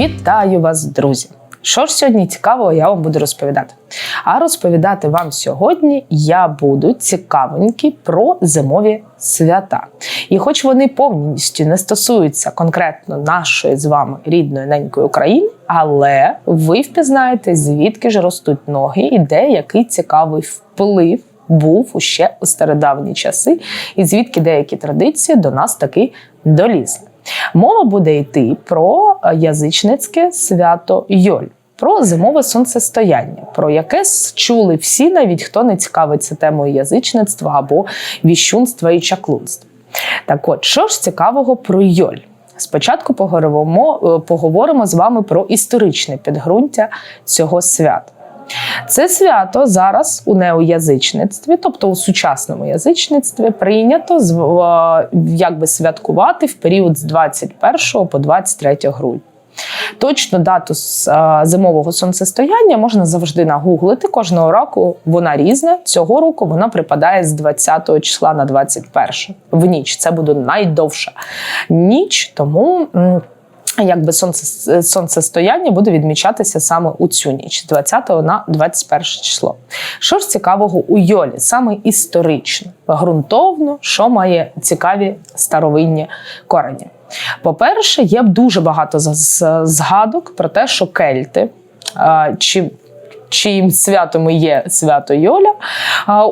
Вітаю вас, друзі! Що ж сьогодні цікавого я вам буду розповідати? А розповідати вам сьогодні я буду цікавенькі про зимові свята. І хоч вони повністю не стосуються конкретно нашої з вами рідної ненької України, але ви впізнаєте, звідки ж ростуть ноги і де який цікавий вплив був ще у стародавні часи, і звідки деякі традиції до нас таки долізли. Мова буде йти про язичницьке свято Йоль. Про зимове сонцестояння, про яке чули всі, навіть хто не цікавиться темою язичництва або віщунства і чаклунства. Так от, що ж цікавого про Йоль? Спочатку поговоримо, поговоримо з вами про історичне підґрунтя цього свята. Це свято зараз у неоязичництві, тобто у сучасному язичництві, прийнято якби святкувати в період з 21 по 23 грудня. Точну дату зимового сонцестояння можна завжди нагуглити. Кожного року вона різна. Цього року вона припадає з 20 числа на 21 в ніч. Це буде найдовша ніч, тому. Якби сонце, сонцестояння буде відмічатися саме у цю ніч, з 20 на 21 число. Що ж цікавого у Йолі, саме історично, ґрунтовно, що має цікаві старовинні корені. По-перше, є дуже багато згадок про те, що кельти. Чи чиїм святом є свято Йоля,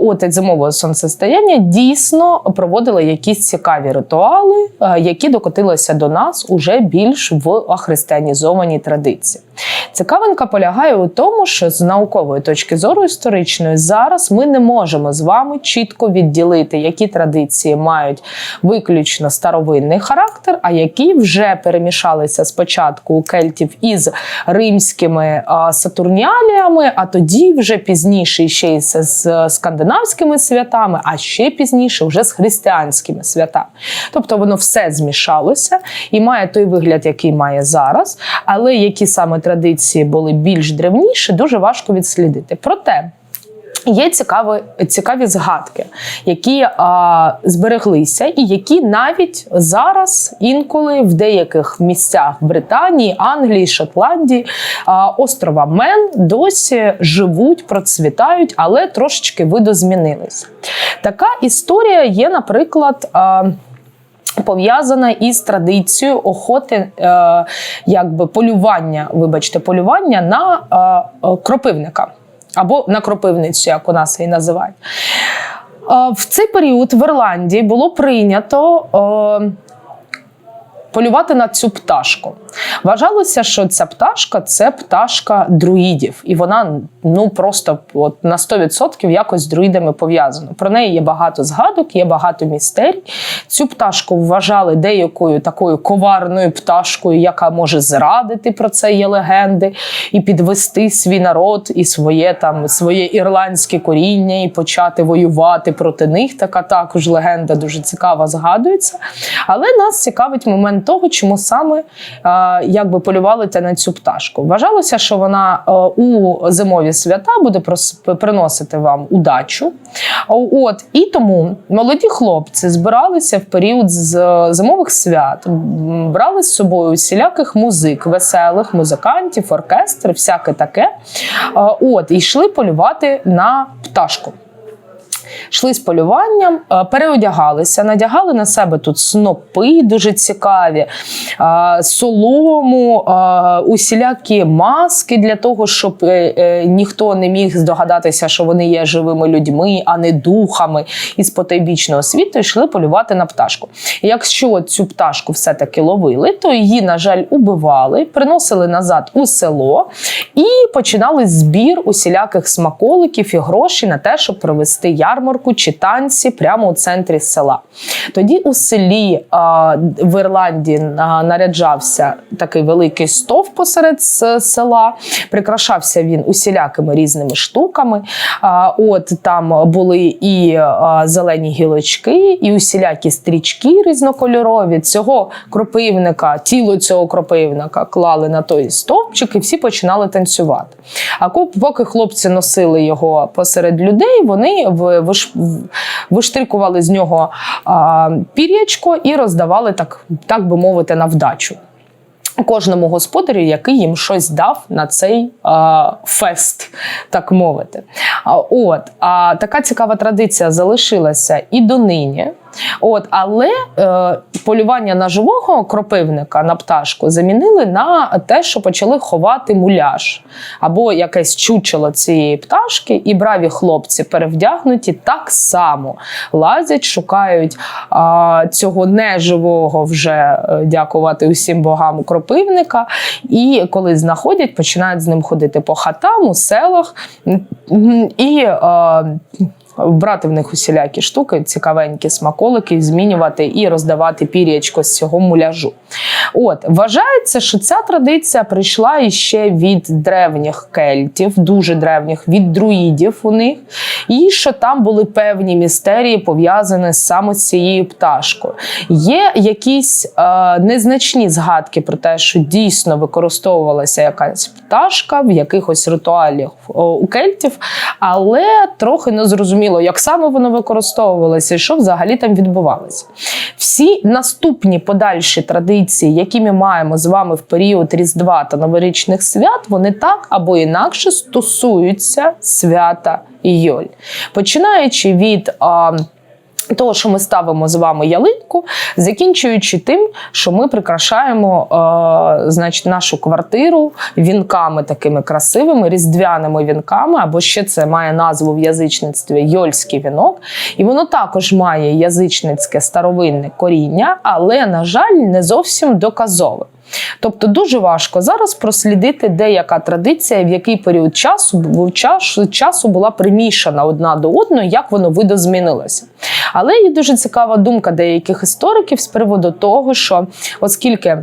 от зимового сонцестояння дійсно проводили якісь цікаві ритуали, які докотилися до нас уже більш в ахристианізованій традиції. Цікавинка полягає у тому, що з наукової точки зору історичної зараз ми не можемо з вами чітко відділити, які традиції мають виключно старовинний характер, а які вже перемішалися спочатку у кельтів із римськими сатурніаліями, а тоді вже пізніше ще й з скандинавськими святами, а ще пізніше вже з християнськими святами. Тобто воно все змішалося і має той вигляд, який має зараз, але які саме традиції були більш древніші, дуже важко відслідити. Проте. Є цікаві цікаві згадки, які а, збереглися, і які навіть зараз інколи в деяких місцях Британії, Англії, Шотландії, а, острова Мен досі живуть, процвітають, але трошечки видозмінилися. Така історія є, наприклад. А, Пов'язана із традицією охоти, е, якби полювання, вибачте, полювання на е, кропивника або на кропивницю, як у нас її називають. В цей період в Ірландії було прийнято. Е, полювати на цю пташку. Вважалося, що ця пташка це пташка друїдів, і вона ну просто от на 100% якось з друїдами пов'язана. Про неї є багато згадок, є багато містерій. Цю пташку вважали деякою такою коварною пташкою, яка може зрадити про це є легенди, і підвести свій народ і своє там своє ірландське коріння, і почати воювати проти них. Така також легенда дуже цікава згадується. Але нас цікавить момент того, чому саме якби полювали на цю пташку. Вважалося, що вона у зимові свята буде приносити вам удачу. От і тому молоді хлопці збиралися в період з зимових свят, брали з собою усіляких музик, веселих музикантів, оркестр, всяке таке. От і йшли полювати на пташку йшли з полюванням, е, переодягалися, надягали на себе тут снопи дуже цікаві, е, солому, е, усілякі маски для того, щоб ніхто не міг здогадатися, що вони є живими людьми, а не духами із потайбічного світу, йшли полювати на пташку. Якщо цю пташку все-таки ловили, то її, на жаль, убивали, приносили назад у село і починали збір усіляких смаколиків і грошей на те, щоб провести ярмарку ярмарку чи танці прямо у центрі села. Тоді у селі в Ірландії наряджався такий великий стов посеред села, прикрашався він усілякими різними штуками. От там були і зелені гілочки, і усілякі стрічки різнокольорові. Цього кропивника, тіло цього кропивника клали на той стовпчик, і всі починали танцювати. А поки хлопці носили його посеред людей, вони виштрикували з нього а, пір'ячко і роздавали, так, так би мовити, на вдачу. Кожному господарю, який їм щось дав на цей а, фест, так мовити. От а така цікава традиція залишилася і донині. От, але е, полювання на живого кропивника на пташку замінили на те, що почали ховати муляж або якесь чучело цієї пташки, і браві хлопці перевдягнуті так само лазять, шукають а, цього неживого вже е, дякувати усім богам кропивника. І коли знаходять, починають з ним ходити по хатам у селах і. А, брати в них усілякі штуки, цікавенькі смаколики, змінювати і роздавати пір'ячко з цього муляжу. От вважається, що ця традиція прийшла іще від древніх кельтів, дуже древніх, від друїдів у них, і що там були певні містерії пов'язані саме з цією пташкою. Є якісь е, незначні згадки про те, що дійсно використовувалася якась пташка в якихось ритуалях у кельтів, але трохи не зрозуміло, як саме воно використовувалося і що взагалі там відбувалося. Всі наступні подальші традиції, які ми маємо з вами в період Різдва та новорічних свят, вони так або інакше стосуються свята Йоль. Починаючи від. А, того, що ми ставимо з вами ялинку, закінчуючи тим, що ми прикрашаємо е, значить, нашу квартиру вінками такими красивими, різдвяними вінками, або ще це має назву в язичництві йольський вінок. І воно також має язичницьке старовинне коріння, але, на жаль, не зовсім доказове. Тобто дуже важко зараз прослідити, де яка традиція, в який період часу був час, часу була примішана одна до одної, як воно видозмінилося. Але є дуже цікава думка деяких істориків з приводу того, що оскільки.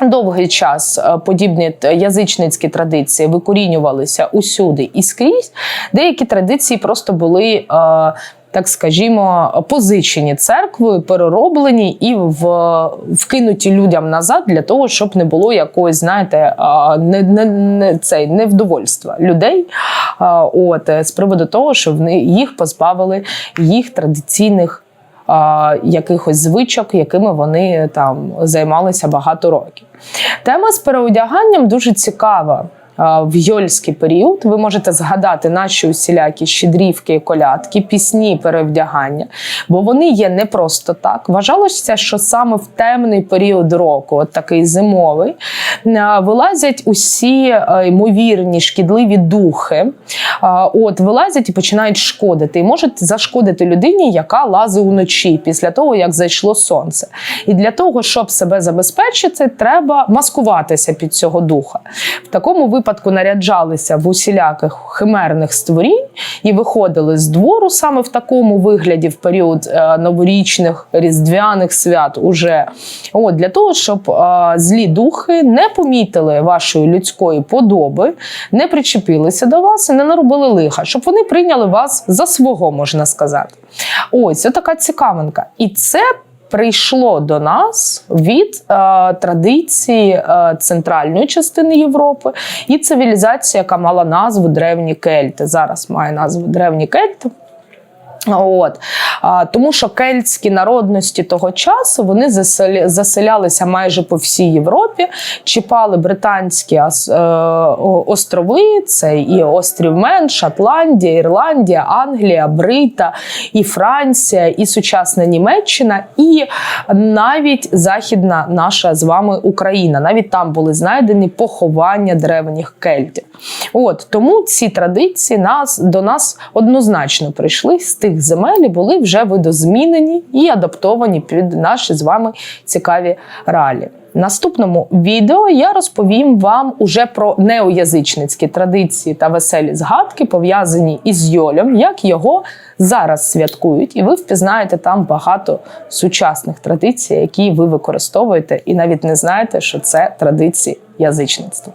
Довгий час е, подібні язичницькі традиції викорінювалися усюди і скрізь. Деякі традиції просто були е, так скажімо, позичені церквою, перероблені і в, вкинуті людям назад для того, щоб не було якогось, знаєте, не, не, не цей невдовольства людей. От з приводу того, що вони їх позбавили їх традиційних. Якихось звичок, якими вони там займалися багато років. Тема з переодяганням дуже цікава в йольський період. Ви можете згадати наші усілякі щедрівки, колядки, пісні, перевдягання, бо вони є не просто так. Вважалося, що саме в темний період року, от такий зимовий, вилазять усі е, ймовірні шкідливі духи, от вилазять і починають шкодити. І можуть зашкодити людині, яка лазить уночі після того, як зайшло сонце. І для того, щоб себе забезпечити, треба маскуватися під цього духа. В такому випадку наряджалися в усіляких химерних створінь і виходили з двору саме в такому вигляді в період е, новорічних різдвяних свят. Уже от для того, щоб е, злі духи не помітили вашої людської подоби, не причепилися до вас і не наробили лиха, щоб вони прийняли вас за свого, можна сказати. Ось така цікавинка. І це прийшло до нас від е, традиції е, центральної частини Європи і цивілізація, яка мала назву Древні Кельти. Зараз має назву Древні Кельти. От а, тому, що кельтські народності того часу вони заселя, заселялися майже по всій Європі, чіпали британські е, острови, це і острів Мен, Шотландія, Ірландія, Англія, Брита, і Франція, і сучасна Німеччина, і навіть західна наша з вами Україна. Навіть там були знайдені поховання древніх кельтів. От тому ці традиції нас до нас однозначно прийшли з тих земель були вже видозмінені і адаптовані під наші з вами цікаві реалії. В наступному відео я розповім вам уже про неоязичницькі традиції та веселі згадки, пов'язані із Йолем, як його зараз святкують, і ви впізнаєте там багато сучасних традицій, які ви використовуєте, і навіть не знаєте, що це традиції язичництва.